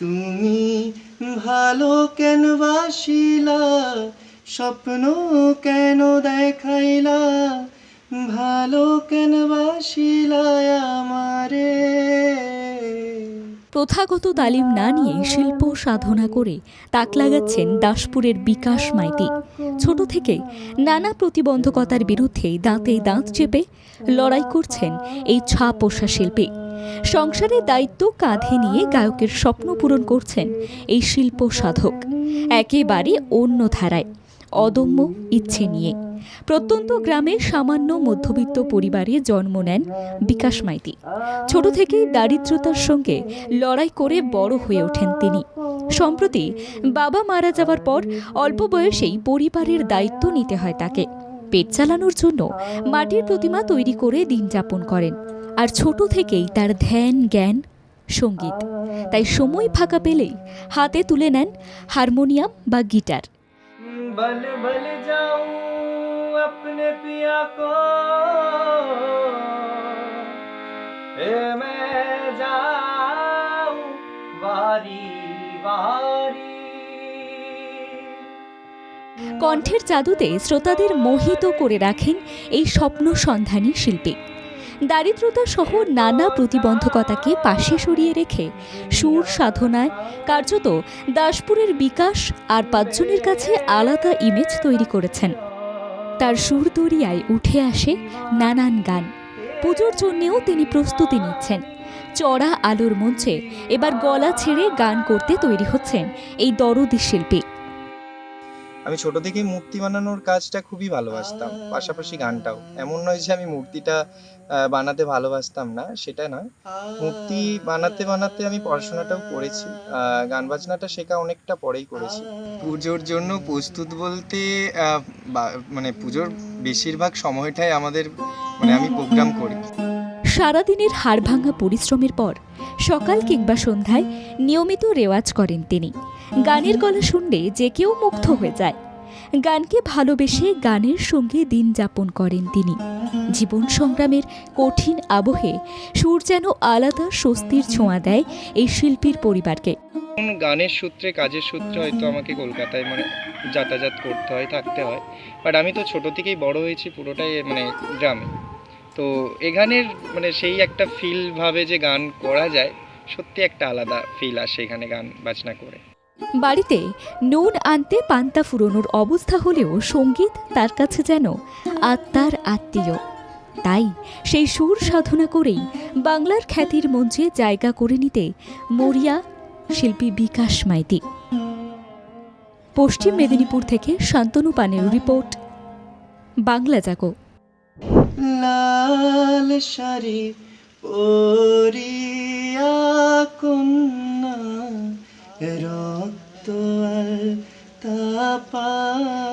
তুমি ভালো কেন বাসিলা? স্বপ্ন কেন দেখাইলা? ভালো কেন বাসিলা আমারে? প্রথাগত তালিম না নিয়ে শিল্প সাধনা করে তাক লাগাচ্ছেন দাসপুরের বিকাশ মাইতি। ছোট থেকে নানা প্রতিবন্ধকতার বিরুদ্ধে দাঁতে দাঁত চেপে লড়াই করছেন এই ছা পোষা শিল্পী। সংসারের দায়িত্ব কাঁধে নিয়ে গায়কের স্বপ্ন পূরণ করছেন এই শিল্প সাধক। একেবারে অন্য ধারায়, অদম্য ইচ্ছে নিয়ে। প্রত্যন্ত গ্রামে সামান্য মধ্যবিত্ত পরিবারে জন্ম নেন বিকাশ মাইতি। ছোট থেকেই দারিদ্রতার সঙ্গে লড়াই করে বড় হয়ে ওঠেন তিনি। সম্প্রতি বাবা মারা যাওয়ার পর অল্প বয়সেই পরিবারের দায়িত্ব নিতে হয় তাকে। পেট চালানোর জন্য মাটির প্রতিমা তৈরি করে দিন যাপন করেন। আর ছোট থেকেই তার ধ্যান জ্ঞান সঙ্গীত তাই সময় ফাঁকা পেলেই হাতে তুলে নেন হারমোনিয়াম বা গিটার बल बल जाऊं अपने पिया को ए मैं जाऊं बारी बारी কণ্ঠের জাদুতে শ্রোতাদের মোহিত করে রাখেন এই স্বপ্ন সন্ধানী শিল্পী দারিদ্রতা সহ নানা প্রতিবন্ধকতাকে পাশে সরিয়ে রেখে সুর সাধনায় কার্যত দাসপুরের বিকাশ আর পাঁচজনের কাছে আলাদা ইমেজ তৈরি করেছেন। তার সুর দরিয়ায় উঠে আসে নানান গান। পুজোর জন্যেও তিনি প্রস্তুতি নিচ্ছেন। চড়া আলোর মঞ্চে এবার গলা ছেড়ে গান করতে তৈরি হচ্ছেন এই দরদি শিল্পী। আমি ছোট থেকেই মূর্তি বানানোর কাজটা খুবই ভালোবাসতাম পাশাপাশি গানটাও। এমন নয় যে আমি মূর্তিটা বানাতে ভালোবাসতাম না সেটা নয়। মূর্তি বানাতে বানাতে আমি পড়াশোনাটাও করেছি আহ, গান বাজনাটা শেখা অনেকটা পরেই করেছি। পুজোর জন্য প্রস্তুত বলতে আহ, মানে পুজোর বেশিরভাগ সময়টাই আমাদের মানে আমি প্রোগ্রাম করি। সারাদিনের হাড়ভাঙা পরিশ্রমের পর সকাল কিংবা সন্ধ্যায় নিয়মিত রেওয়াজ করেন তিনি। গানের গলা শুনলে যে কেউ মুগ্ধ হয়ে যায়। গানকে ভালোবেসে গানের সঙ্গে দিন যাপন করেন তিনি। জীবন সংগ্রামের কঠিন আবহে সুর যেন আলাদা স্বস্তির ছোঁয়া দেয় এই শিল্পীর পরিবারকে। গানের সূত্রে, কাজের সূত্রে হয়তো আমাকে কলকাতায় মানে যাতায়াত করতে হয়, থাকতে হয়। বাট আমি তো ছোট থেকেই বড় হয়েছি, পুরোটাই মানে গ্রামে। তো এখানের মানে সেই একটা ফিল ভাবে যে গান করা যায়, সত্যি একটা আলাদা ফিল আসে এখানে গান বাজনা করে। বাড়িতে নুন আনতে পান্তা ফুরোনোর অবস্থা হলেও সংগীত তার কাছে যেন আত্মার আত্মীয়। তাই সেই সুর সাধনা করেই বাংলার খ্যাতির মঞ্চে জায়গা করে নিতে মরিয়া শিল্পী বিকাশ মাইতি। পশ্চিম মেদিনীপুর থেকে শান্তনু পানের রিপোর্ট, বাংলা জাগো। লাল শাড়ি পরিয়া কন্যা Ah.